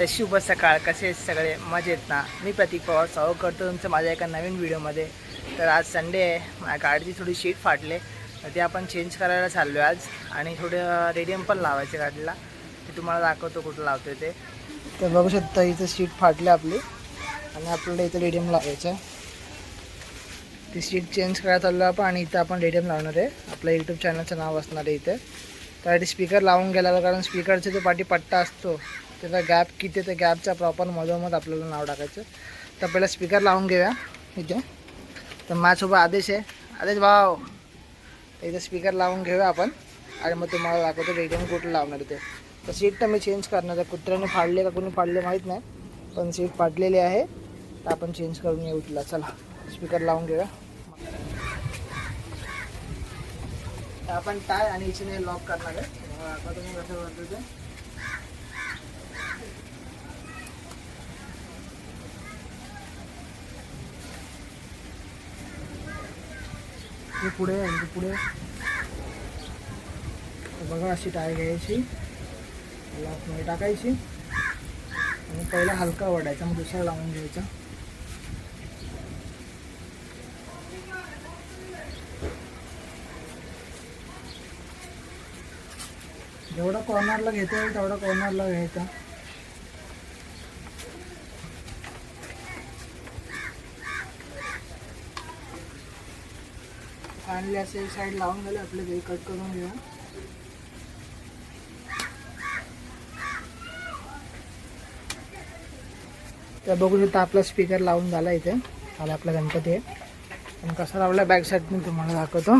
तर शुभ सकाळ. कसे सगळे? मजेत ना? मी प्रतीक पवार. स्वागत करतो तुमचं माझ्या एका नवीन व्हिडिओमध्ये. तर आज संडे आहे. माझ्या गाडीची थोडी शीट फाटले. तर ते आपण चेंज करायला चाललो आहे आज. आणि थोडं रेडियम पण लावायचे गाडीला. ते तुम्हाला दाखवतो कुठं लावतो ते. तर बघू शकता इथं शीट फाटली आपली. आणि आपल्याला इथं रेडियम लावायचं आहे. ती सीट चेंज करायला चाललो आपण आणि इथं आपण रेडियम लावणार आहे. आपल्या यूट्यूब चॅनलचं नाव असणार आहे इथे. त्यासाठी स्पीकर लावून गेलेला कारण स्पीकरचा जो पाठी पट्टा असतो. त्याचा गॅप किती त्या गॅपच्या प्रॉपर मधोमध आपल्याला नाव टाकायचं. तर पहिला स्पीकर लावून घेऊया. इथे. तर माझ्यासोबत आदेश आहे. आदेश भाव इथे स्पीकर लावून घेऊया आपण. आणि मग तुम्हाला दाखवतो रेडियम कुठं लावणार ते तर सीट तर मी चेंज करणार आहे. कुत्र्याने फाडले का कोणी फाडले माहीत नाही. पण सीट फाटलेली आहे. तर आपण चेंज करून येऊ तिला. चला स्पीकर लावून घेऊया. तर आपण टाय आणि इथे लॉक करणार आहे. आता तुम्ही कसं करतो ते हे पुढे आणि पुढे. बघा अशी टाय घ्यायची. लॉकमध्ये टाकायची. आणि पहिला हलका वाढायचा मग दुसरा लावून घ्यायचा. जेवढा कॉर्नरला घेता येईल तेवढा कॉर्नरला घ्यायचा. फायनली असे साईड लावून गेले आपले ते कट करून घेऊ तर बघू शकता आपला स्पीकर लावून झाला इथे. आला आपला गणपती. आहे आणि कसा लावला बॅक साईड मी तुम्हाला दाखवतो.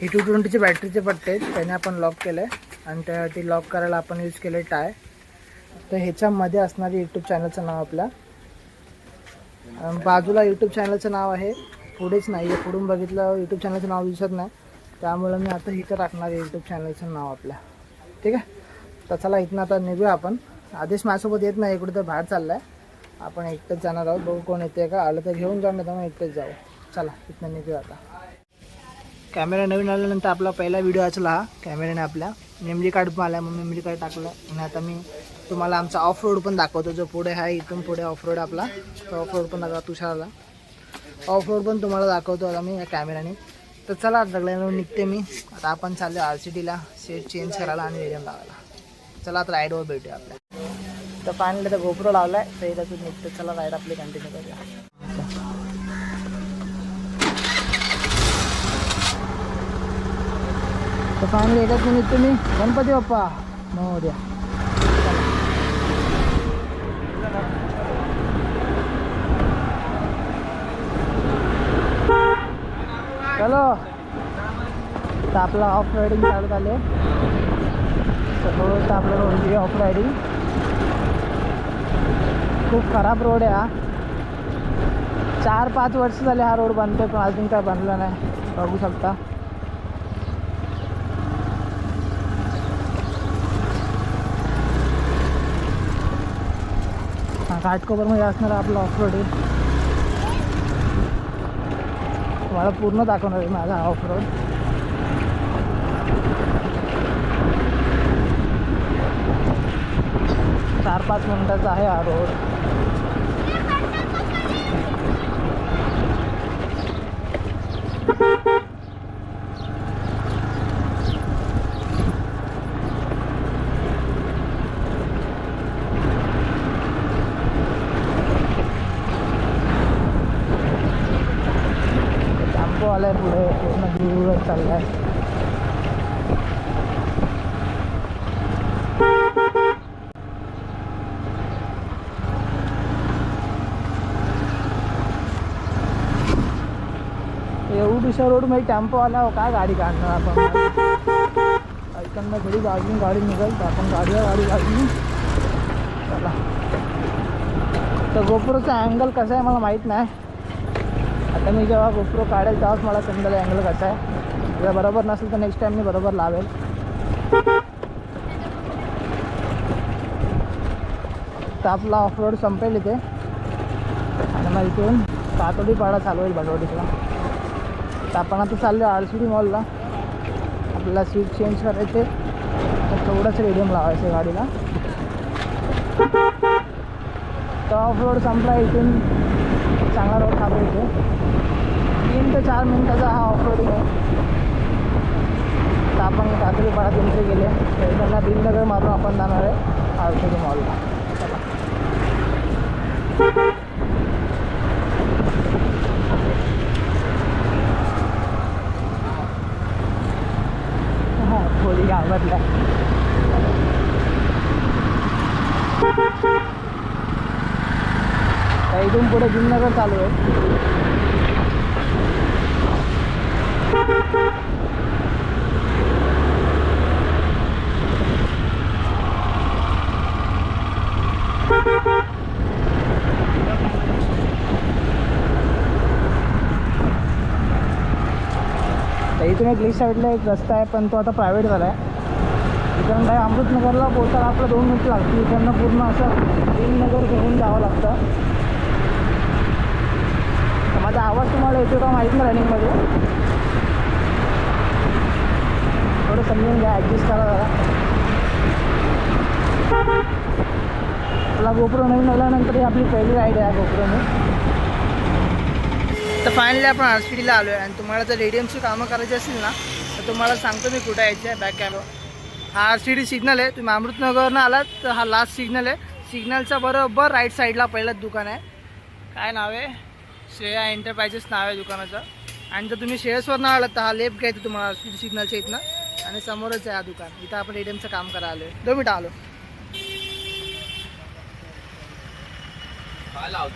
ही टू ट्वेंटीचे बॅटरीचे पट्टे आहेत. त्याने आपण लॉक केलं आहे आणि त्यासाठी लॉक करायला आपण यूज केले टाय तर ह्याच्यामध्ये असणारी यूट्यूब चॅनलचं नाव आपल्या बाजूला यूट्यूब चॅनलचं नाव आहे. पुढेच नाही आहे. पुढून बघितलं यूट्यूब चॅनलचं नाव दिसत नाही. त्यामुळं मी आता इथं टाकणार आहे यूट्यूब चॅनलचं नाव आपल्या. ठीक आहे? तर चला इथनं आता निघूया आपण. आदेश माझ्यासोबत येत नाही इकडे तर बाहेर चालला आहे आपण एकटंच जाणार आहोत. बघू कोण येते का? आलं तर घेऊन जाऊन तर मग एकटंच जाऊ. चला इथनं निघूया आता. कॅमेरा नवीन आल्यानंतर आपला पहिला व्हिडिओ असला हा कॅमेऱ्याने आपल्या. मेमरी कार्ड पण आला मग मेमरी कार्ड टाकलं. आणि आता मी तुम्हाला आमचा ऑफ रोड पण दाखवतो. जो पुढे आहे इथून पुढे ऑफ रोड आपला. तो ऑफ रोड पण दाखवा तुषाराला. ऑफ रोड पण तुम्हाला दाखवतो आता मी या कॅमेराने तर चला सगळ्यांना निघते मी. आता आपण चाललो आर सी टीला सेट चेंज करायला आणि रेडियम लावायला. चला आता राईडवर भेटूया आपल्या. तर फायनली तर गोप्रो लावला आहे तर तू निघते. चला राईड आपली कंटिन्यू करूया. तर फायनली येतात निघतो मी. गणपती बाप्पा. मोर्या. चलो। तर आपला ऑफ रायडिंग चालू झाले तर आपलं रोड ऑफ रायडिंग खूप खराब रोड आहे हा. चार पाच वर्ष झाले हा रोड बनतोय पण अजून काय बनला नाही. बघू शकता. घाटकोपरमध्ये असणारा आपला ऑफ रोड आहे. तुम्हाला पूर्ण दाखवणार आहे माझा हा ऑफ रोड चार पाच मिनटाचा आहे हा रोड टेम्पो आलाय पुढे पूर्ण दूर आहे एवढीशा रोडमध्ये टेम्पो आला हो काय गाडी काढणार आपण? ऐकून थोडी बाजून गाडी निघाल तर आपण गाडी गाडी काढली चला. तर गोप्रोचा अँगल कसा आहे मला माहीत नाही. आता मी जेव्हा गोप्रो काढेल तेव्हाच मला समजेल अँगल कसा आहे जर बरोबर नसेल तर नेक्स्ट टाईम मी बरोबर लावेल. तर आपला ऑफ रोड संपेल इथे. आणि मग इथून कातोडी पाडा चालू होईल भटवडीला तर आपण आता चाललो आर सी डी मॉलला आपल्याला सीट चेंज करायचे. तर थोडंच रेडियम लावायचं गाडीला. तर ऑफ रोड संपला इथून. चांगला रोड थांबला इथे. तीन ते चार मिनटाचा हा ऑफ रोडिंग आहे. तर आपण कात्री पाडात एंट्री केली आहे. तर इकडनं मारून आपण जाणार आहे. औषधी मॉलला चला. हा थोडी घाबरला तर इथून पुढे भीमनगर चालू आहे. तर इथून एक लिस्ट साईडला एक रस्ता आहे पण तो आता प्रायव्हेट झाला आहे. इकडून काय अमृतनगरला पोहोचायला आपलं दोन मिनिटं लागतील. इकडनं पूर्ण असं नगर घेऊन जावं लागतं. माझा आवाज तुम्हाला येतो का माहीत नाही रनिंगमध्ये? थोडं समजून घ्या ॲडजस्ट करा जरा. मला गोप्रो नवीन आल्यानंतर ही आपली पहिली राईड आहे गोप्रोने तर फायनली आपण आर सी डीला आलो आहे आणि तुम्हाला जर रेडियमची कामं करायची असतील ना तर तुम्हाला सांगतो मी कुठे यायचं आहे बॅक कॅरो हा आर सी डी सिग्नल आहे. तुम्ही अमृतनगरनं आलात तर हा लास्ट सिग्नल आहे. सिग्नलचा बरोबर राईट साईडला पहिलंच दुकान आहे. काय नाव आहे? श्रेया एंटरप्राइजेस नाव आहे दुकानाचं. आणि जर तुम्ही शेअर्सवरनं आलात तर हा लेफ्ट घ्यायचं तुम्हाला सिग्नलच्या इथनं. आणि समोरच आहे हा दुकान. इथं आपण रेडियमचं काम करायला आलो आहे दोन मिनिटं आलो.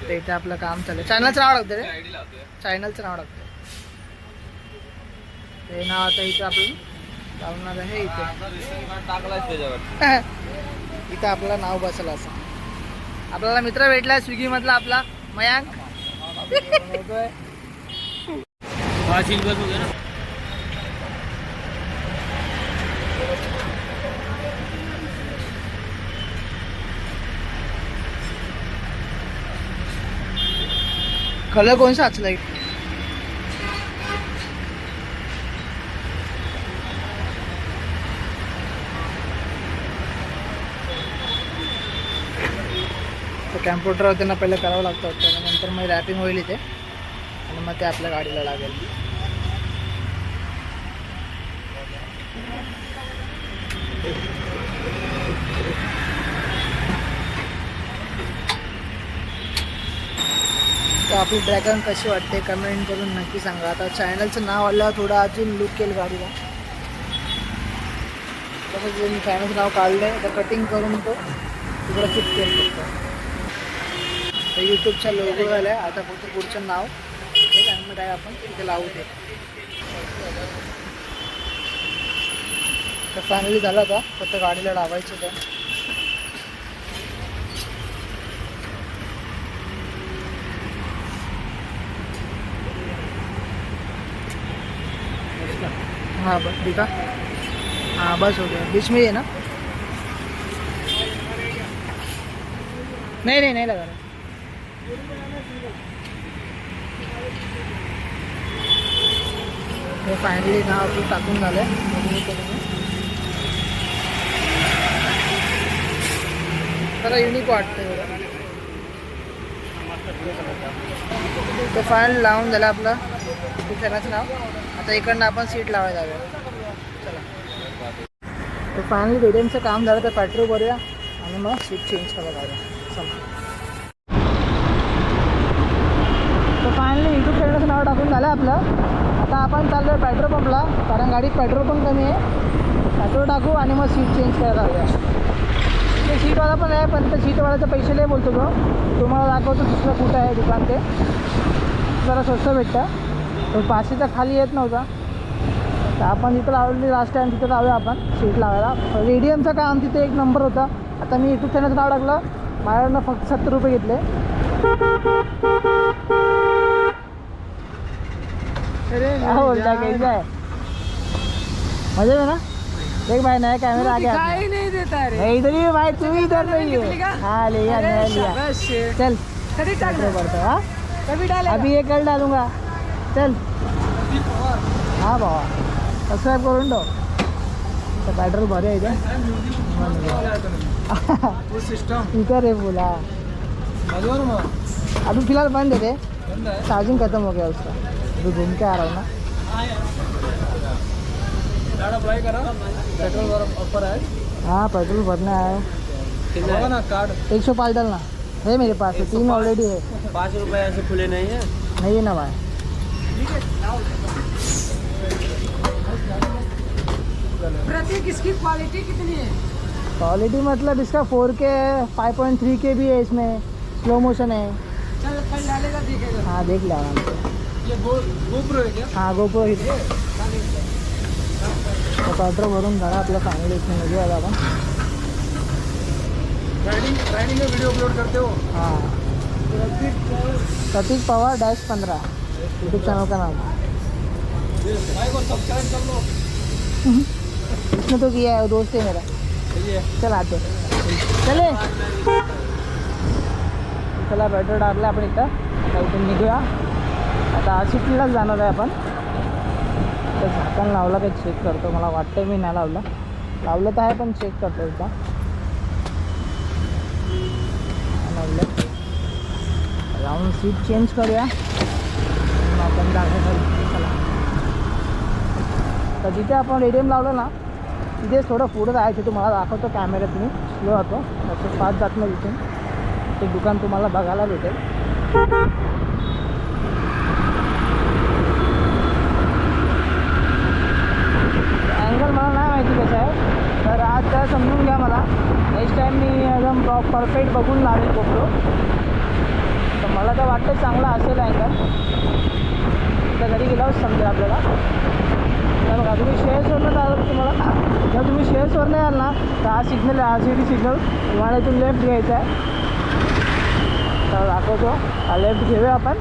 तर इथे आपलं काम चालू आहे. चॅनलचं नाव लागतं रे? चॅनलचं नाव लागतं ते नाव आता इथं आपण लावणार आहे इथे. इथं आपलं नाव बसलं असं. आपल्याला मित्र भेटला स्विगीमधला आपला मयांक. बनवतोय. हा सिल्वर ना कलर कोणसा वाचला तर कॅम्प्युटर त्यांना पहिलं करावं लागतं वाटतं नंतर मग रॅपिंग होईल इथे. आणि मग ते आपल्या गाडीला लागेल. तर आपली ड्रॅगन कशी वाटते कमेंट करून नक्की सांगा. आता चॅनलचं नाव आलं थोडं अजून लुक केलं गाडीला. तसंच मी चॅनलचं नाव काढलं आहे तर कटिंग करून तो तिकडं फिट केलं फक्त. तर यूट्यूबचा लोगो झाला आहे. आता फक्त पुढचं नाव हे चॅनल आहे आपण तिथे लावू ते. तर फायनली झालं आता. फक्त गाडीला लावायचं तर हाँ बस दिखा हाँ बस हो गया. बीच में ही है ना? नहीं नहीं नहीं लगा हे फायनली नाव आपलं टाकून झालं आहे युनिक वाटतं तो ते फायनल लावून झालं आपलं. फॅनाचं नाव. आता इकडनं आपण सीट लावायला जाऊया. चला. तर फायनली रेडियमचं काम झालं तर पॅट्रोल करूया आणि मग सीट चेंज करायला लागेल चला. फायनली युट्यूब चॅनलचं नाव टाकून झालं आपलं. आता आपण चाललो आहे पेट्रोल पंपला कारण गाडीत पेट्रोल पण कमी आहे. पेट्रोल टाकू आणि मग सीट चेंज करायला जाऊया ते सीटवाला पण आहे पण त्या सीटवाल्याचं पैसे नाही बोलतो तो तुम्हाला दाखवतो दुसरं कुठं आहे दुकान ते. जरा स्वस्त भेटतं. तो पाचशेच्या खाली येत नव्हता. तर आपण जिथं लावली लास्ट टाईम तिथं लावूया आपण सीट लावायला. रेडियमचं काम तिथे एक नंबर होता. आता मी युट्यूब चॅनलचं नाव टाकलं. माझ्याकडनं फक्त सत्तर रुपये घेतले. क्या बोलता है कैसा है? मजे में ना? देख भाई नया कैमरा आ गया नहीं देता रे। इधर ही भाई तू ही इधर नहीं? है। हाँ ले लिया नया लिया। चल। कभी पड़ता है कभी डालेगा। अभी ये कल डालूंगा। चल। हाँ बाबा सबस्क्राईब करून ठेव तर पेट्रोल भरे इथे वो सिस्टम इथं रे बोला। अभी फिलहाल बंद है रे। चार्जिंग खत्म हो गया उसका। अभी घूम के आ रहा हूँ ना। पेट्रोल ऑफ़र आहे हाँ। पेट्रोल भरना है। बघा ना कार्ड एक सौ पाँच डालना। है मेरे पास तीन ऑलरेडी है। पाच रुपये असे खुले नाही आहे नहीं है ना भाई। प्रतीक इसकी क्वालिटी कितनी है? क्वालिटी मतलब इसका फोर के है फाइव पॉइंट थ्री के भी है इसमें। स्लो मोशन है। चल कल डालेगा हाँ देख लिया हाँ गोप्रो तो पेट्रोल भरून झाला आपल्या इथून निघूया आता आपण. वीडियो अपलोड करते हो. हाँ. पवार. डैश पंद्रह यूट्यूब चैनल का नाम तो किया है दोस्त है मेरा. चल आते. चले चला पेट्रोल टाकलं आपण इथं. आता इथून निघूया. आता सिटीलाच जाणार आहे आपण. तर झाकण लावलं काही चेक करतो. मला वाटतं मी नाही लावलं. लावलं तर आहे पण चेक करतो एकदा. लावलं जाऊन सीट चेंज करूया. मग आपण चला. तर जिथे आपण रेडियम लावलं ना तिथे थोडं पुढं जायचं तुम्हाला दाखवतो कॅमेऱ्यात मी स्लो होतो. त्याचं फास्ट जात नाही तिथून ते दुकान तुम्हाला बघायला भेटेल. अँगल मला नाही माहिती कसं आहे. तर आज त्या समजून घ्या मला. नेक्स्ट टाईम मी एकदम प्रॉ परफेक्ट बघून लावेल गोप्रो तर मला तर वाटतं चांगला असेल अँगल तर घरी गेल्यावर समजेल आपल्याला. तर बघा तुम्ही शेअर्सवरनं आलं तुम्हाला. जर तुम्ही शेअर्सवरनं याल ना तर हा सिग्नल आहे आर सी डी सिग्नल तुम्हाला इथून लेफ्ट घ्यायचा आहे. तर दाखवतो. हा लेफ्ट घेऊया आपण.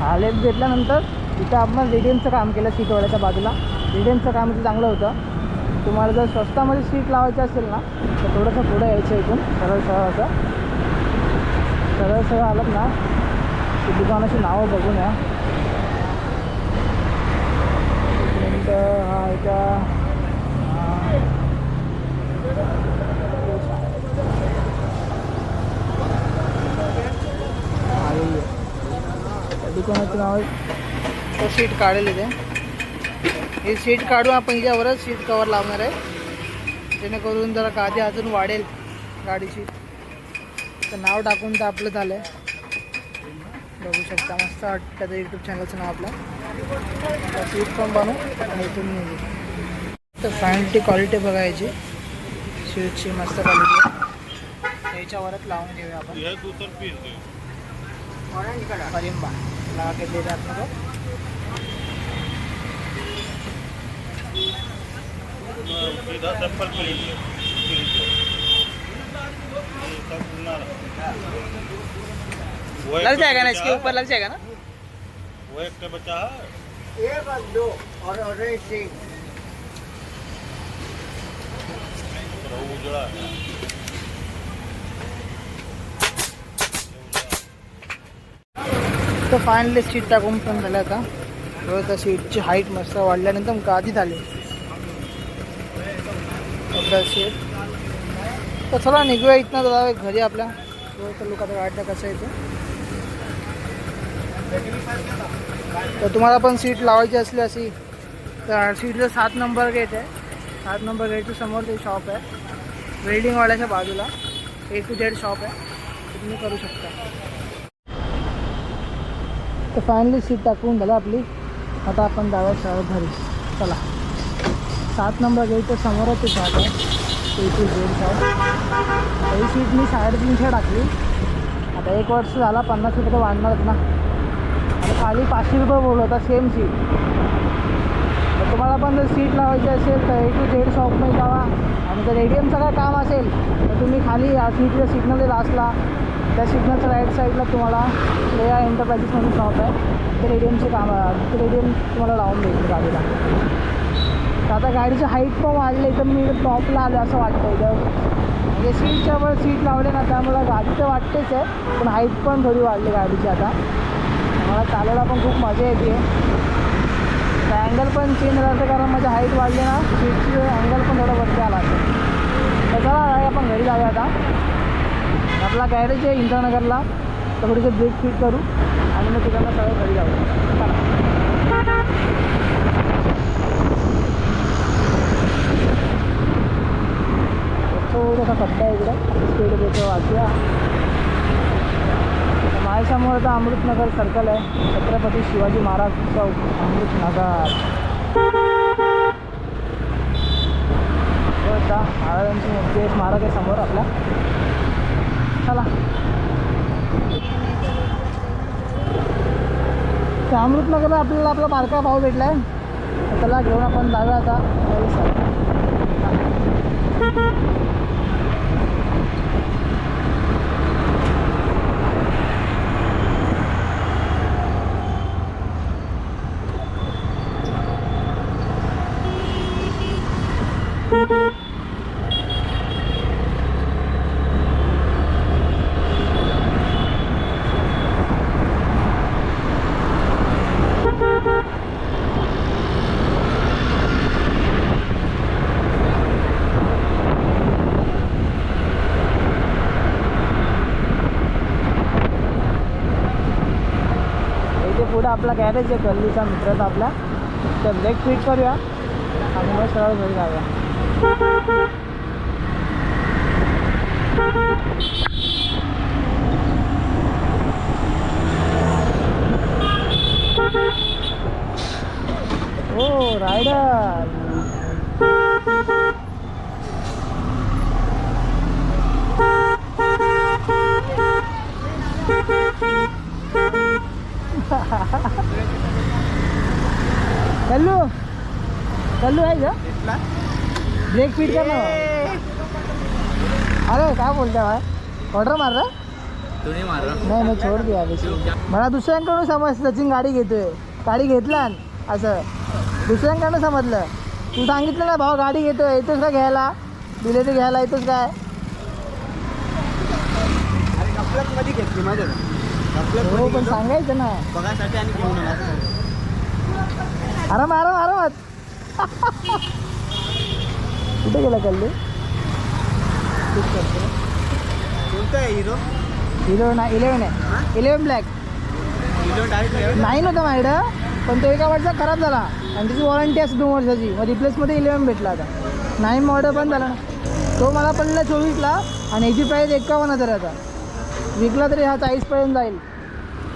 हा लेफ्ट घेतल्यानंतर तिथं आपण रेडियमचं काम केलं सीटवाल्याच्या बाजूला. रेडियमचं काम म्हणजे इथं चांगलं होतं. तुम्हाला जर स्वस्तामध्ये सीट लावायची असेल ना तर थोडंसं पुढं यायचं इथून सरळ सरळ असं सरळ सरळ आलं ना की दुकानाची नावं बघून या. हा एका दुकानाचं नाव आहे. सीट काढेल इथे. हे सीट काढून आपण याच्यावरच सीट कवर लावणार आहे. जेणेकरून जरा गादी अजून वाढेल गाडीची. तर नाव टाकून तर आपलं झालं आहे बघू शकता मस्त वाटतं त्याचं यूट्यूब चॅनलचं नाव आपलं. सीट पण बनवू आणि इथून निघू. तर फॅनची क्वालिटी बघायची. सीटची मस्त क्वालिटी त्याच्यावरच लावून घेऊया आपण. के? दे रहा आपको सीधा चप्पल प्लेट लग जाएगा ना इसके ऊपर लग जाएगा ना? वो एक बचा है थोड़ा उजड़ा है तर फायनली सीट टाकून पण झालं का? बघा त्या सीटची हाईट मस्त वाढल्यानंतर गादी झाली. एकदा तर चला निघूया इथनं दादा घरी आपल्या. तर वाटलं कसं येते तर तुम्हाला पण सीट लावायची असली अशी. तर सीटचं सात नंबर गेट आहे. सात नंबर गेटच्या समोर ते शॉप आहे. वेल्डिंगवाल्याच्या बाजूला ए टू झेड शॉप आहे. तुम्ही करू शकता. तर फायनली सीट टाकून झालं आपली. आता आपण जाऊया शहर घरी. चला. सात नंबर गेटच्या समोरच ते शॉप आहे. ए टू झेड शॉप ही सीट मी साडेतीनशे टाकली. आता एक वर्ष झाला पन्नास रुपये वाढणारच ना. आणि खाली पाचशे रुपये बोललो होता सेम सीट तर तुम्हाला पण जर सीट लावायची असेल तर ए टू झेड शॉपमध्ये जावा. आणि जर एडिएमचं काय काम असेल तर तुम्ही खाली सीटला सिग्नल असला त्या सिग्नलच्या राईट साईडला तुम्हाला श्रेया एंटरप्राइजेस म्हणून शॉप आहे. ते रेडियमचे काम ते रेडियम तुम्हाला लावून देईल गाडीला. आता गाडीची हाईट पण वाढली तर मी टॉपला आलो असं वाटतं इथं. म्हणजे सीटच्या वर सीट लावले ना त्यामुळे गाडी तर वाटतेच आहे पण हाईट पण थोडी वाढली गाडीची आता. मला चालायला पण खूप मजा येते. तर अँगल पण चेंज राहतं कारण माझी हाईट वाढली ना सीटची अँगल पण थोडं वरती आला तर चला आपण घरी जाऊया आता. आपला गॅरेज आहे इंद्रानगरला. तर थोडीसं ब्रेक फिट करू. आणि मग तिकडनं सगळं घरी जाऊया चला. तो कसा खड्डा आहे इकडं स्पीड ब्रेकर वाचूया माझ्यासमोर आता अमृतनगर सर्कल आहे छत्रपती शिवाजी महाराज चौक अमृतनगर हो महाराजांची मूर्ती आहे स्मारक आहे समोर आपला चला तर अमृतनगरला आपल्याला आपला बारका भाऊ भेटला आहे त्याला घेऊन आपण जाऊया आता. ハハハッ。इथे आपला गॅरेज आहे गल्लीचा मित्राचा आपला. तर ब्रेक फिट करूया. आणि मग सरळ घरी जाऊया. ओ रायडर कल्लू. कल्लू आहे का ब्रेक कर ना. अरे काय बोलते भाई ऑर्डर मार रहा तुम्ही मारा नाही नाही छोड दिया मला दुसऱ्यांकडून समज सचिन गाडी घेतोय. गाडी घेतला असं. दुसऱ्यांकडनं समजलं. तू सांगितलं ना भाऊ गाडी घेतोय येतोस का घ्यायला. दिले ते घ्यायला येतोस काय? घेतली माझ्या हो पण सांगायचं ना. आणि घेऊन आराम आराम आरामात. कुठे गेला कल्लू? कोणता आहे हिरो हिरो ना इलेवन आहे. Eleven black hero direct nine होता माझ्याकडं पण तो एका वर्षात खराब झाला. आणि त्याची वॉरंटी असते दोन वर्षाची. मग रिप्लेसमध्ये इलेवन भेटला आता. नाईन मॉडेल पण झाला ना. तो मला पडला चोवीसला आणि याची प्राईस एकावन्न हजार आता. विकला तरी हा चाळीसपर्यंत जाईल.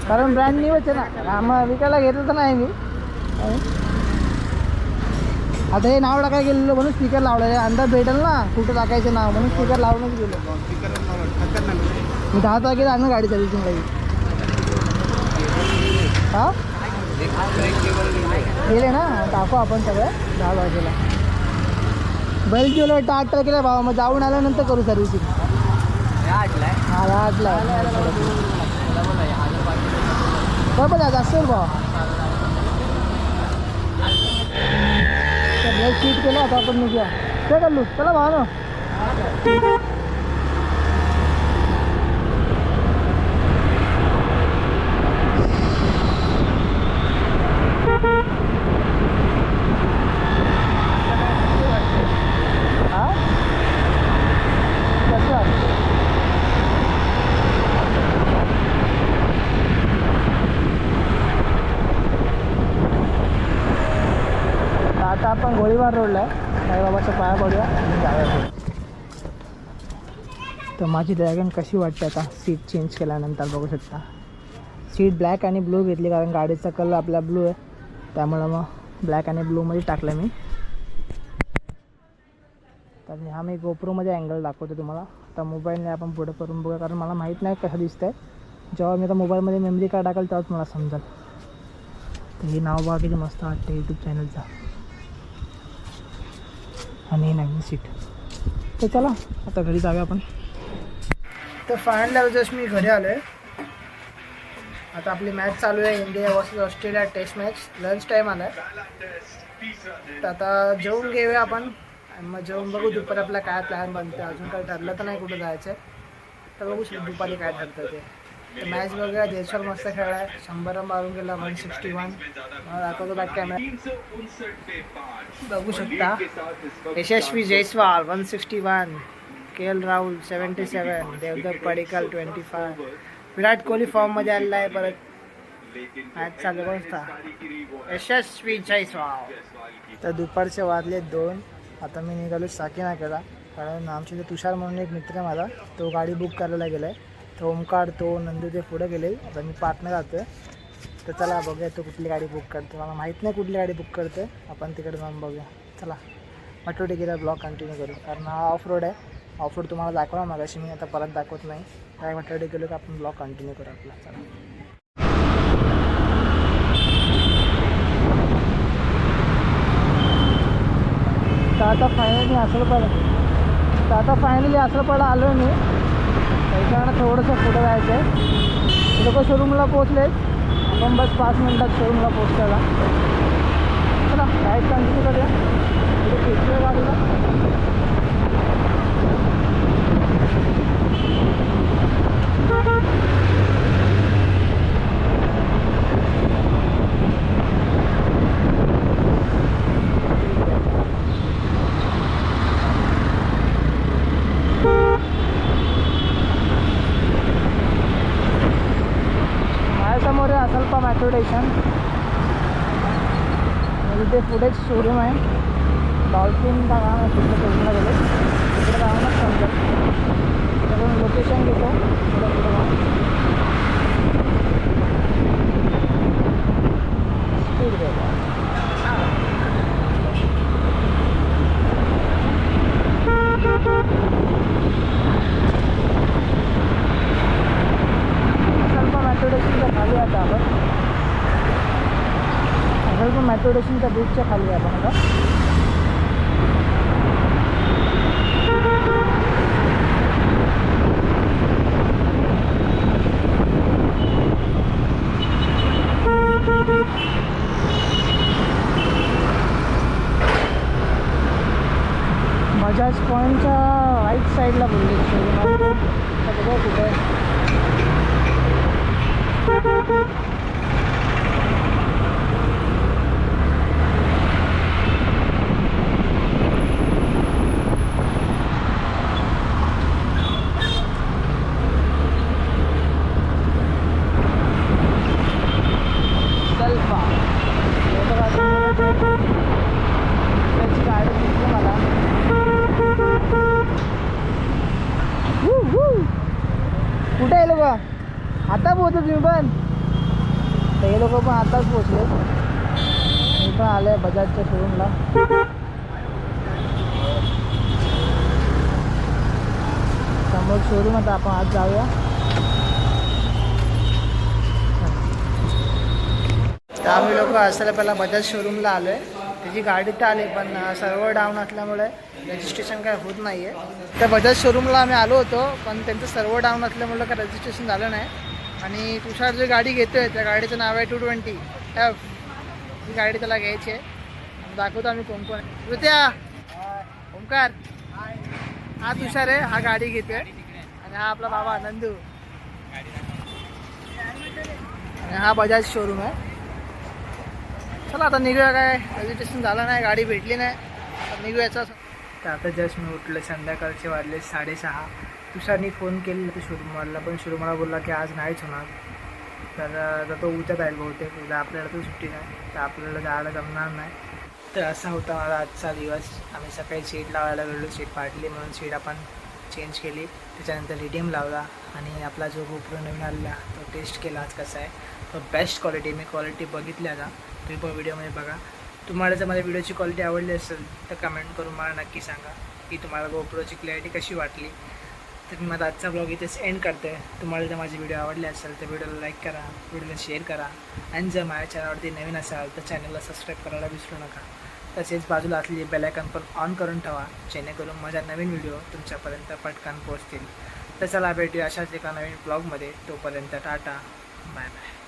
कारण ब्रँड न्यूच आहे ना. मग विकायला घेतलं तर नाही मी. आता हे नाव टाकायला गेलेलो म्हणून स्पीकर लावलेलं आहे. अंदाज भेटेल ना कुठं टाकायचं नाव म्हणून स्पीकर लावूनच गेलो. मी दहा तारखेला आणून गाडी सर्व्हिसिंगला येईल हा? गेले ना? टाकू आपण सगळं. दहा वाजेला बैल गेलो वाटतं आठ तारखेला भावा. मग जाऊन आल्यानंतर करू सर्व्हिसिंग आठला बरोबर जास्त होईल भावा ब्रेक केलं आता आपण निघूया काय करू चला भाव ना हा कसं तर आता आपण रोडला आहे. साईबाबाच्या पाया पडूया आणि जाऊया तर माझी ड्रॅगन कशी वाटते आता? सीट चेंज केल्यानंतर बघू शकता. सीट ब्लॅक आणि ब्लू घेतली कारण गाडीचा कलर आपला ब्लू आहे. त्यामुळं मग ब्लॅक आणि ब्लूमध्ये टाकलं मी. तर हा मी गोप्रोमध्ये अँगल दाखवतो तुम्हाला. आता मोबाईलने आपण पुढे करून बघूया कारण मला माहीत नाही कसं दिसतंय. जेव्हा मी आता मोबाईलमध्ये मेमरी कार्ड टाकेल तेव्हाच मला समजेल. तर हे नाव बघा किती मस्त वाटते यूट्यूब चॅनलचा आणि नवीन सीट तर चला आता घरी जाऊया आपण. तर फायनल जस्ट मी घरी आलो आहे आता आपली मॅच चालू आहे India versus Australia test match lunch time आला आहे तर आता जेवून घेऊया आपण. आणि मग जेवून बघू दुपारी आपला काय प्लॅन बनते अजून काही ठरलं तर नाही कुठं जायचं आहे तर बघू दुपारी काय ठरतं ते. मॅच बघूया. देशवर मस्त खेळला आहे शंभर मारून गेला वन सिक्स्टी वन दाखवतो बॅक कॅमेरा बघू शकता. Yashasvi Jaiswal one sixty one K L Rahul seventy seven Devdhar Padikkal twenty five Virat Kohli फॉर्ममध्ये आलेला आहे परत. मॅच चालू असता यशस्वी जयस्वाल. तर दुपारचे वाजले दोन. आता मी निघालो साकीनाकडा कारण आमच्या इथे तुषार म्हणून एक मित्र आहे माझा तो गाडी बुक करायला गेला आहे तो ओमकार तो नंदू ते पुढे गेले आता मी पार्टनर जातो तर चला बघूया तो कुठली गाडी बुक करतो मला माहीत नाही कुठली गाडी बुक करते आपण तिकडे जाऊन बघूया. चला मटोटी गेला ब्लॉग कंटिन्यू करू. कारण हा ऑफ रोड आहे. ऑफ रोड तुम्हाला दाखवला मगाशी मी आता परत दाखवत नाही. काय मटोटी गेलो की आपण ब्लॉग कंटिन्यू करू आपला. चला. तर आता फायनली असलपाडा तर आता फायनली असलपाडा आलो मी. त्याच्यानं थोडंसं पुढं जायचं आहे लोक शोरूमला पोचले आपण बस पाच मिनटात शोरूमला पोचताला चला राईट कंटिन्यू करूया तिथे पोचलोय गाडीला माझ्यासमोर आहे असल्पा मेट्रो स्टेशन म्हणजे ते पुढेच शोरूम आहे. डॉल्फिन का आहे तिकडे शोरूमला गेले. तिकडे जाऊनच समजा. त्याच्याकडून लोकेशन घेतो पुढे पुढे जाऊन स्पीड ब्रेकर असल्पा मॅट्रो स्टेशनच्या खाली आता आपण असल्पा मॅट्रो स्टेशनच्या ब्रिजच्या खाली आहे आपण आता बजाज पॉईंटच्या राईट साईडला बोलली बघा कुठे आहे. सल्फा एवढं वाटतं त्याची गाडी दिसली मला वू, वू. कुठे आहे लोक आता पोहोचले तुम्ही पण तर हे लोक पण आताच पोहोचले मी पण आले बजाजच्या शोरूमला समोर आपण आज जाऊया. तर आम्ही लोक असायला पहिला बजाज शोरूमला आलो आहे त्याची गाडी तर आली पण सर्व डाऊन असल्यामुळे रजिस्ट्रेशन काय होत नाही आहे त्या बजाज शोरूमला आम्ही आलो होतो पण त्यांचं सर्व डाऊन असल्यामुळे काय रजिस्ट्रेशन झालं नाही. आणि तुषार जी गाडी घेतो आहे त्या गाडीचं नाव आहे टू ट्वेंटी एफ ही गाडी त्याला घ्यायची आहे. दाखवतो आम्ही कोण कोण कृत्या ओंकार. हा तुषार आहे हा गाडी घेतोय. आणि हा आपला बाबा नंदू. आणि हा बजाज शोरूम आहे. चला आता निघूया काय? रजिस्ट्रेशन झालं नाही गाडी भेटली नाही. निघूयाचं तर आता जस्ट मी उठलं संध्याकाळचे वाजले साडेसहा. तुषारनी फोन केलेला तो शोरूमवाला पण शोरूमवाला बोलला की आज नाहीच होणार. तर आता तो उद्या जाईल बहुतेक. उद्या आपल्याला तो सुट्टी नाही. तर आपल्याला जायला जमणार नाही. तर असा होता माझा आजचा दिवस. आम्ही सकाळी सीट लावायला गेलो सीट फाटली म्हणून सीट आपण चेंज केली. त्याच्यानंतर रिडीम लावला आणि आपला जो गोप्रो नवीन आलेला तो टेस्ट केला आज कसा आहे. तो बेस्ट क्वालिटी मी क्वालिटी बघितली आता. तुम्ही पण व्हिडिओमध्ये बघा. तुम्हाला जर माझ्या व्हिडिओची क्वालिटी आवडली असेल तर कमेंट करून मला नक्की सांगा की तुम्हाला गोप्रोची क्लॅरिटी कशी वाटली. तर मी माझा आजचा ब्लॉग इथेच एंड करते तुम्हाला जर माझे व्हिडिओ आवडले असेल तर व्हिडिओला लाईक करा व्हिडिओला शेअर करा. आणि जर माझ्या चॅनलवरती नवीन असाल तर चॅनलला सबस्क्राईब करायला विसरू नका. तसेच बाजूला असलेली बेलायकन पण ऑन करून ठेवा जेणेकरून माझ्या नवीन व्हिडिओ तुमच्यापर्यंत पटकन पोहोचतील. तर चला भेटूया अशाच एका नवीन ब्लॉगमध्ये तोपर्यंत टाटा. Bye bye